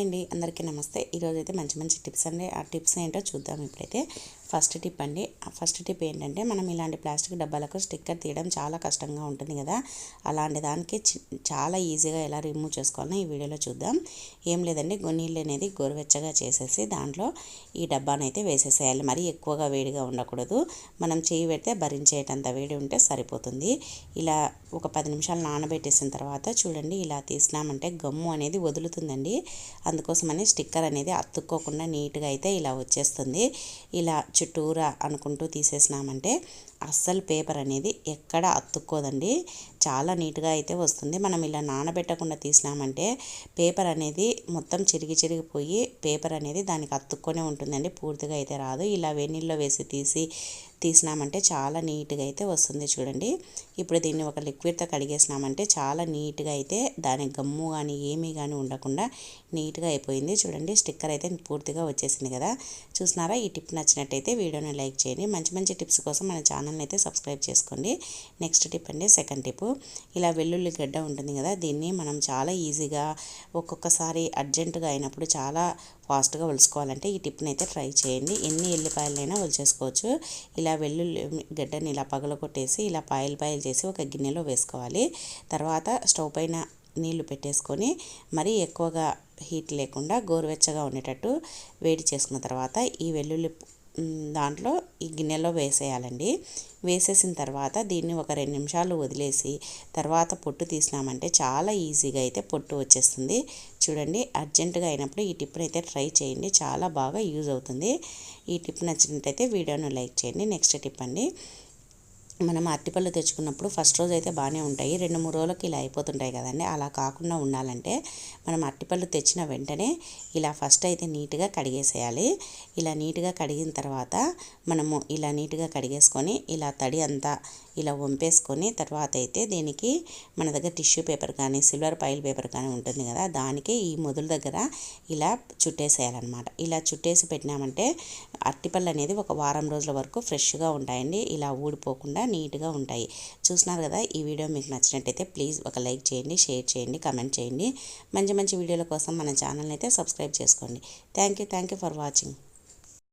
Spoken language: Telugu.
అందరికీ నమస్తే. ఈరోజు అయితే మంచి మంచి టిప్స్ అండి. ఆ టిప్స్ ఏంటో చూద్దాం ఇప్పుడైతే. ఫస్ట్ టిప్ అండి. ఫస్ట్ టిప్ ఏంటంటే మనం ఇలాంటి ప్లాస్టిక్ డబ్బాలకు స్టిక్కర్ తీయడం చాలా కష్టంగా ఉంటుంది కదా. అలాంటి దానికి చి- చాలా ఈజీగా ఎలా రిమూవ్ చేసుకోవాలో ఈ వీడియోలో చూద్దాం. ఏం లేదండి నీళ్ళు అనేది గోరువెచ్చగా చేసేసి దాంట్లో ఈ డబ్బానైతే వేసేసేయాలి. మరీ ఎక్కువగా వేడిగా ఉండకూడదు. మనం చేయి పెడితే భరించేటంత వేడి ఉంటే సరిపోతుంది. ఇలా ఒక పది నిమిషాలు నానబెట్టేసిన తర్వాత చూడండి ఇలా తీసినామంటే గమ్ము అనేది వదులుతుందండి. అందుకోసమని స్టిక్కర్ అనేది అతుక్కోకుండా నీట్గా అయితే ఇలా వచ్చేస్తుంది. ఇలా చుట్టూరా అనుకుంటూ తీసేసినామంటే అస్సలు పేపర్ అనేది ఎక్కడ అతుక్కోదండి. చాలా నీట్గా అయితే వస్తుంది. మనం ఇలా నానబెట్టకుండా తీసినామంటే పేపర్ అనేది మొత్తం చిరిగి చిరిగిపోయి పేపర్ అనేది దానికి అతుక్కొనే ఉంటుందండి. పూర్తిగా అయితే రాదు. ఇలా వెన్నీళ్ళలో వేసి తీసి తీసినామంటే చాలా నీట్గా అయితే వస్తుంది చూడండి. ఇప్పుడు దీన్ని ఒక లిక్విడ్తో కడిగేసినామంటే చాలా నీట్గా అయితే దాని గమ్ము కానీ ఏమీ కానీ ఉండకుండా నీట్గా అయిపోయింది. చూడండి స్టిక్కర్ అయితే పూర్తిగా వచ్చేసింది కదా. చూసినారా? ఈ టిప్ నచ్చినట్టయితే వీడియోని లైక్ చేయండి. మంచి మంచి టిప్స్ కోసం మన ఛానల్ని అయితే సబ్స్క్రైబ్ చేసుకోండి. నెక్స్ట్ టిప్ అండి సెకండ్ టిప్. ఇలా వెల్లుల్లి గడ్డ ఉంటుంది కదా దీన్ని మనం చాలా ఈజీగా ఒక్కొక్కసారి అర్జెంటుగా అయినప్పుడు చాలా ఫాస్ట్గా ఒలుసుకోవాలంటే ఈ టిప్ని అయితే ట్రై చేయండి. ఎన్ని ఎల్లిపాయలైనా ఒలిచేసుకోవచ్చు. ఇలా వెల్లుల్లి గడ్డని ఇలా పగలగొట్టేసి ఇలా పాయలు పాయలు చేసి ఒక గిన్నెలో వేసుకోవాలి. తర్వాత స్టవ్ పైన నీళ్ళు పెట్టేసుకొని మరీ ఎక్కువగా హీట్ లేకుండా గోరువెచ్చగా ఉండేటట్టు వేడి చేసుకున్న తర్వాత ఈ వెల్లుల్లి దాంట్లో ఈ గిన్నెలో వేసేయాలండి. వేసేసిన తర్వాత దీన్ని ఒక రెండు నిమిషాలు వదిలేసి తర్వాత పొట్టు తీసినామంటే చాలా ఈజీగా అయితే పొట్టు వచ్చేస్తుంది. చూడండి అర్జెంటుగా అయినప్పుడు ఈ టిప్ని అయితే ట్రై చేయండి. చాలా బాగా యూజ్ అవుతుంది. ఈ టిప్ నచ్చినట్టయితే వీడియోను లైక్ చేయండి. నెక్స్ట్ టిప్ అండి మనం అరటిపళ్ళు తెచ్చుకున్నప్పుడు ఫస్ట్ రోజు అయితే బాగానే ఉంటాయి. రెండు మూడు రోజులకి ఇలా అయిపోతుంటాయి కదండి. అలా కాకుండా ఉండాలంటే మనం అరటిపళ్ళు తెచ్చిన వెంటనే ఇలా ఫస్ట్ అయితే నీట్గా కడిగేసేయాలి. ఇలా నీట్గా కడిగిన తర్వాత మనము ఇలా నీట్గా కడిగేసుకొని ఇలా తడి అంతా ఇలా వంపేసుకొని తర్వాత అయితే దీనికి మన దగ్గర టిష్యూ పేపర్ కానీ సిల్వర్ పైల్ పేపర్ కానీ ఉంటుంది కదా దానికి ఈ మొదల దగ్గర ఇలా చుట్టేసేయాలన్నమాట. ఇలా చుట్టేసి పెట్టినామంటే అరటిపళ్ళు అనేది ఒక వారం రోజుల వరకు ఫ్రెష్గా ఉంటాయండి. ఇలా ఊడిపోకుండా నీట్గా ఉంటాయి. చూస్తున్నారు కదా ఈ వీడియో మీకు నచ్చినట్టయితే ప్లీజ్ ఒక లైక్ చేయండి షేర్ చేయండి కమెంట్ చేయండి. మంచి మంచి వీడియోల కోసం మన ఛానల్ని అయితే సబ్స్క్రైబ్ చేసుకోండి. Thank you thank you for watching.